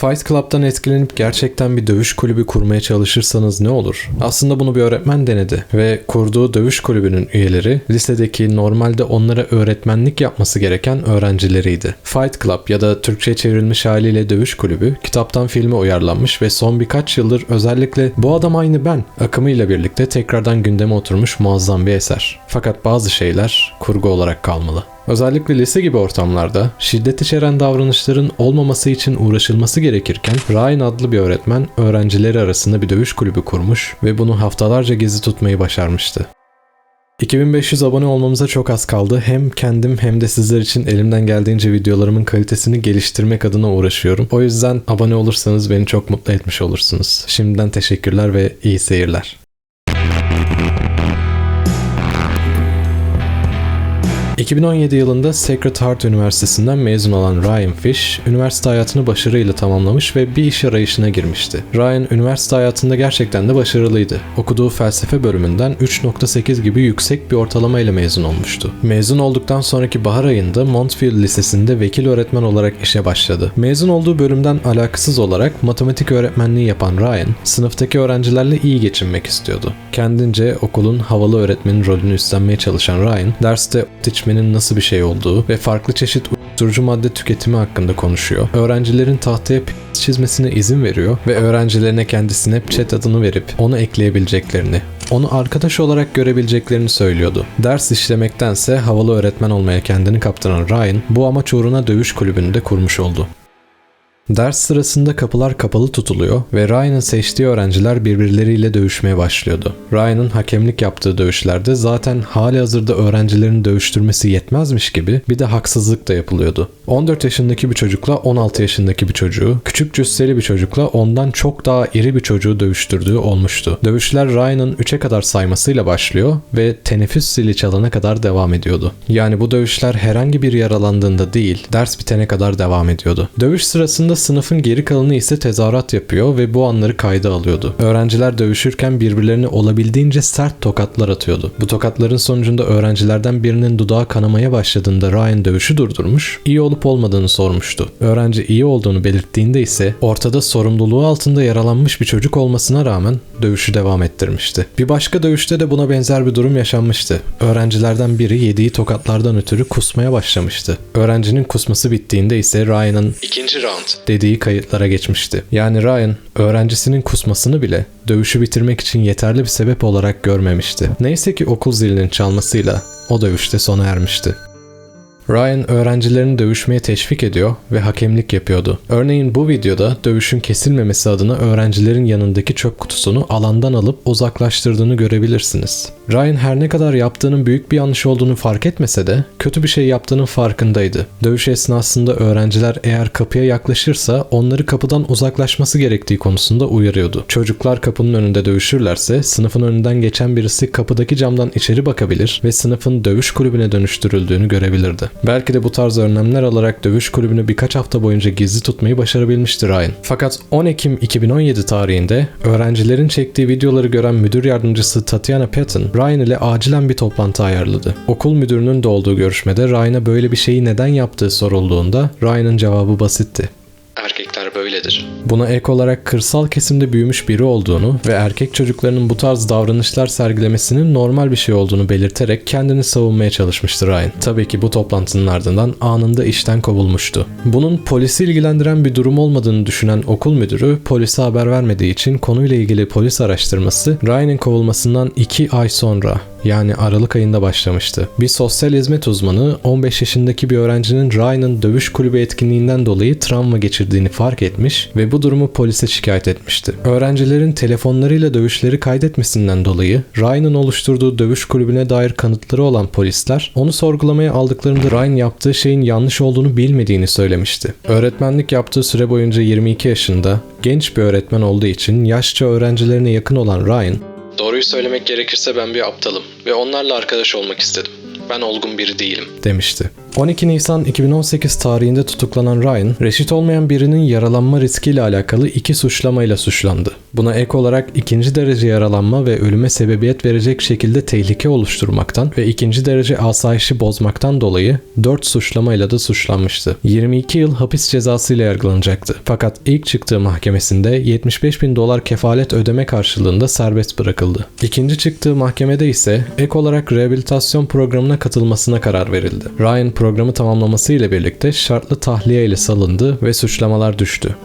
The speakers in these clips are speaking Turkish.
Fight Club'dan etkilenip gerçekten bir dövüş kulübü kurmaya çalışırsanız ne olur? Aslında bunu bir öğretmen denedi ve kurduğu dövüş kulübünün üyeleri lisedeki normalde onlara öğretmenlik yapması gereken öğrencileriydi. Fight Club ya da Türkçe çevrilmiş haliyle dövüş kulübü kitaptan filme uyarlanmış ve son birkaç yıldır özellikle bu adam aynı ben akımıyla birlikte tekrardan gündeme oturmuş muazzam bir eser. Fakat bazı şeyler kurgu olarak kalmalı. Özellikle lise gibi ortamlarda şiddet içeren davranışların olmaması için uğraşılması gerekirken Ryan adlı bir öğretmen öğrencileri arasında bir dövüş kulübü kurmuş ve bunu haftalarca gezi tutmayı başarmıştı. 2500 abone olmamıza çok az kaldı. Hem kendim hem de sizler için elimden geldiğince videolarımın kalitesini geliştirmek adına uğraşıyorum. O yüzden abone olursanız beni çok mutlu etmiş olursunuz. Şimdiden teşekkürler ve iyi seyirler. 2017 yılında Sacred Heart Üniversitesi'nden mezun olan Ryan Fish, üniversite hayatını başarıyla tamamlamış ve bir iş arayışına girmişti. Ryan üniversite hayatında gerçekten de başarılıydı. Okuduğu felsefe bölümünden 3.8 gibi yüksek bir ortalama ile mezun olmuştu. Mezun olduktan sonraki bahar ayında Montfield Lisesi'nde vekil öğretmen olarak işe başladı. Mezun olduğu bölümden alakasız olarak matematik öğretmenliği yapan Ryan, sınıftaki öğrencilerle iyi geçinmek istiyordu. Kendince okulun havalı öğretmenin rolünü üstlenmeye çalışan Ryan, derste içmenin nasıl bir şey olduğu ve farklı çeşit uyuşturucu madde tüketimi hakkında konuşuyor. Öğrencilerin tahtaya çizmesine izin veriyor ve öğrencilerine kendi Snapchat adını verip onu ekleyebileceklerini, onu arkadaş olarak görebileceklerini söylüyordu. Ders işlemektense havalı öğretmen olmaya kendini kaptıran Ryan bu amaç uğruna dövüş kulübünü de kurmuş oldu. Ders sırasında kapılar kapalı tutuluyor ve Ryan'ın seçtiği öğrenciler birbirleriyle dövüşmeye başlıyordu. Ryan'ın hakemlik yaptığı dövüşlerde zaten hali hazırda öğrencilerin dövüştürmesi yetmezmiş gibi bir de haksızlık da yapılıyordu. 14 yaşındaki bir çocukla 16 yaşındaki bir çocuğu, küçük cüsseli bir çocukla ondan çok daha iri bir çocuğu dövüştürdüğü olmuştu. Dövüşler Ryan'ın 3'e kadar saymasıyla başlıyor ve teneffüs zili çalana kadar devam ediyordu. Yani bu dövüşler herhangi bir yaralandığında değil, ders bitene kadar devam ediyordu. Dövüş sırasında sınıfın geri kalanı ise tezahürat yapıyor ve bu anları kayda alıyordu. Öğrenciler dövüşürken birbirlerine olabildiğince sert tokatlar atıyordu. Bu tokatların sonucunda öğrencilerden birinin dudağı kanamaya başladığında Ryan dövüşü durdurmuş, iyi olup olmadığını sormuştu. Öğrenci iyi olduğunu belirttiğinde ise ortada sorumluluğu altında yaralanmış bir çocuk olmasına rağmen dövüşü devam ettirmişti. Bir başka dövüşte de buna benzer bir durum yaşanmıştı. Öğrencilerden biri yediği tokatlardan ötürü kusmaya başlamıştı. Öğrencinin kusması bittiğinde ise Ryan'ın ikinci round dediği kayıtlara geçmişti. Yani Ryan öğrencisinin kusmasını bile dövüşü bitirmek için yeterli bir sebep olarak görmemişti. Neyse ki okul zilinin çalmasıyla o dövüşte sona ermişti. Ryan öğrencilerini dövüşmeye teşvik ediyor ve hakemlik yapıyordu. Örneğin bu videoda dövüşün kesilmemesi adına öğrencilerin yanındaki çöp kutusunu alandan alıp uzaklaştırdığını görebilirsiniz. Ryan her ne kadar yaptığının büyük bir yanlış olduğunu fark etmese de kötü bir şey yaptığının farkındaydı. Dövüş esnasında öğrenciler eğer kapıya yaklaşırsa onları kapıdan uzaklaşması gerektiği konusunda uyarıyordu. Çocuklar kapının önünde dövüşürlerse sınıfın önünden geçen birisi kapıdaki camdan içeri bakabilir ve sınıfın dövüş kulübüne dönüştürüldüğünü görebilirdi. Belki de bu tarz önlemler alarak dövüş kulübünü birkaç hafta boyunca gizli tutmayı başarabilmişti Ryan. Fakat 10 Ekim 2017 tarihinde öğrencilerin çektiği videoları gören müdür yardımcısı Tatiana Patton, Ryan ile acilen bir toplantı ayarladı. Okul müdürünün de olduğu görüşmede Ryan'a böyle bir şeyi neden yaptığı sorulduğunda Ryan'ın cevabı basitti. Erkekler böyledir. Buna ek olarak kırsal kesimde büyümüş biri olduğunu ve erkek çocuklarının bu tarz davranışlar sergilemesinin normal bir şey olduğunu belirterek kendini savunmaya çalışmıştı Ryan. Tabii ki bu toplantının ardından anında işten kovulmuştu. Bunun polisi ilgilendiren bir durum olmadığını düşünen okul müdürü polise haber vermediği için konuyla ilgili polis araştırması Ryan'ın kovulmasından 2 ay sonra yani Aralık ayında başlamıştı. Bir sosyal hizmet uzmanı 15 yaşındaki bir öğrencinin Ryan'ın dövüş kulübü etkinliğinden dolayı travma geçirdiğini fark etmiş ve bu durumu polise şikayet etmişti. Öğrencilerin telefonlarıyla dövüşleri kaydetmesinden dolayı Ryan'ın oluşturduğu dövüş kulübüne dair kanıtları olan polisler onu sorgulamaya aldıklarında Ryan yaptığı şeyin yanlış olduğunu bilmediğini söylemişti. Öğretmenlik yaptığı süre boyunca 22 yaşında genç bir öğretmen olduğu için yaşça öğrencilerine yakın olan Ryan Doğruyu söylemek gerekirse ben bir aptalım ve onlarla arkadaş olmak istedim. Ben olgun biri değilim demişti. 12 Nisan 2018 tarihinde tutuklanan Ryan, reşit olmayan birinin yaralanma riskiyle alakalı iki suçlamayla suçlandı. Buna ek olarak ikinci derece yaralanma ve ölüme sebebiyet verecek şekilde tehlike oluşturmaktan ve ikinci derece asayişi bozmaktan dolayı 4 suçlamayla da suçlanmıştı. 22 yıl hapis cezasıyla yargılanacaktı. Fakat ilk çıktığı mahkemesinde 75 bin dolar kefalet ödeme karşılığında serbest bırakıldı. İkinci çıktığı mahkemede ise ek olarak rehabilitasyon programına katılmasına karar verildi. Ryan programı tamamlaması ile birlikte şartlı tahliye ile salındı ve suçlamalar düştü.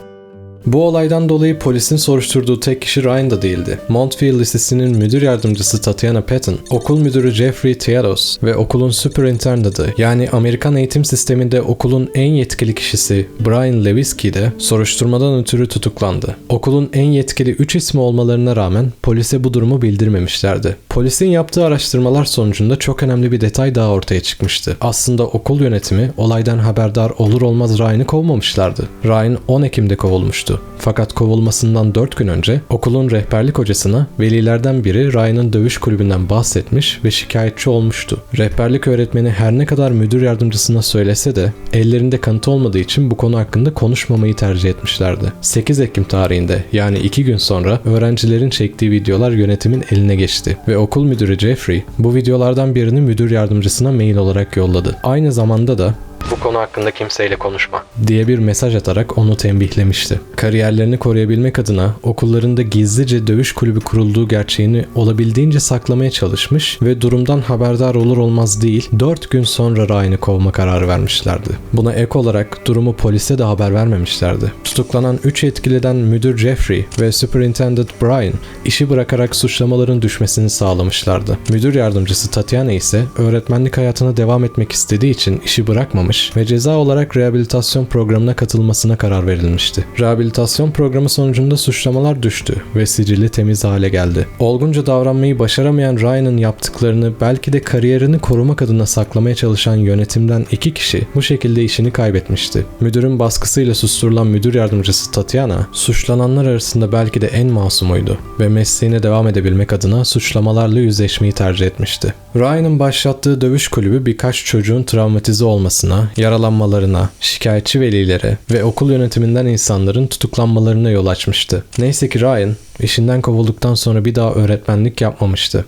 Bu olaydan dolayı polisin soruşturduğu tek kişi Ryan da değildi. Montville Lisesi'nin müdür yardımcısı Tatiana Patton, okul müdürü Jeffrey Teados ve okulun superintendent'ı yani Amerikan eğitim sisteminde okulun en yetkili kişisi Brian Lewinsky de soruşturmadan ötürü tutuklandı. Okulun en yetkili 3 ismi olmalarına rağmen polise bu durumu bildirmemişlerdi. Polisin yaptığı araştırmalar sonucunda çok önemli bir detay daha ortaya çıkmıştı. Aslında okul yönetimi olaydan haberdar olur olmaz Ryan'ı kovmamışlardı. Ryan 10 Ekim'de kovulmuştu. Fakat kovulmasından 4 gün önce okulun rehberlik hocasına velilerden biri Ryan'ın dövüş kulübünden bahsetmiş ve şikayetçi olmuştu. Rehberlik öğretmeni her ne kadar müdür yardımcısına söylese de ellerinde kanıt olmadığı için bu konu hakkında konuşmamayı tercih etmişlerdi. 8 Ekim tarihinde yani 2 gün sonra öğrencilerin çektiği videolar yönetimin eline geçti ve okul müdürü Jeffrey bu videolardan birini müdür yardımcısına mail olarak yolladı. Aynı zamanda da bu konu hakkında kimseyle konuşma diye bir mesaj atarak onu tembihlemişti. Kariyerlerini koruyabilmek adına okullarında gizlice dövüş kulübü kurulduğu gerçeğini olabildiğince saklamaya çalışmış ve durumdan haberdar olur olmaz değil 4 gün sonra Ryan'ı kovma kararı vermişlerdi. Buna ek olarak durumu polise de haber vermemişlerdi. Tutuklanan 3 yetkiliden müdür Jeffrey ve superintendent Brian işi bırakarak suçlamaların düşmesini sağlamışlardı. Müdür yardımcısı Tatiana ise öğretmenlik hayatına devam etmek istediği için işi bırakmamış ve ceza olarak rehabilitasyon programına katılmasına karar verilmişti. Rehabilitasyon programı sonucunda suçlamalar düştü ve sicili temiz hale geldi. Olgunca davranmayı başaramayan Ryan'ın yaptıklarını belki de kariyerini korumak adına saklamaya çalışan yönetimden iki kişi bu şekilde işini kaybetmişti. Müdürün baskısıyla susturulan müdür yardımcısı Tatiana, suçlananlar arasında belki de en masumuydu ve mesleğine devam edebilmek adına suçlamalarla yüzleşmeyi tercih etmişti. Ryan'ın başlattığı dövüş kulübü birkaç çocuğun travmatize olmasına, yaralanmalarına, şikayetçi velilere ve okul yönetiminden insanların tutuklanmalarına yol açmıştı. Neyse ki Ryan işinden kovulduktan sonra bir daha öğretmenlik yapmamıştı.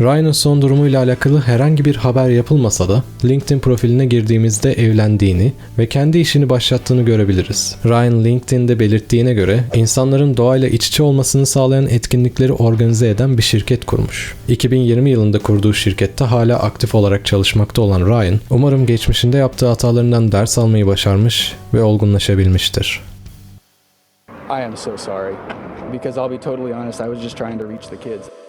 Ryan'ın son durumuyla alakalı herhangi bir haber yapılmasa da LinkedIn profiline girdiğimizde evlendiğini ve kendi işini başlattığını görebiliriz. Ryan LinkedIn'de belirttiğine göre insanların doğayla iç içe olmasını sağlayan etkinlikleri organize eden bir şirket kurmuş. 2020 yılında kurduğu şirkette hala aktif olarak çalışmakta olan Ryan, umarım geçmişinde yaptığı hatalarından ders almayı başarmış ve olgunlaşabilmiştir. I am so sorry. Because I'll be totally honest, I was just trying to reach the kids.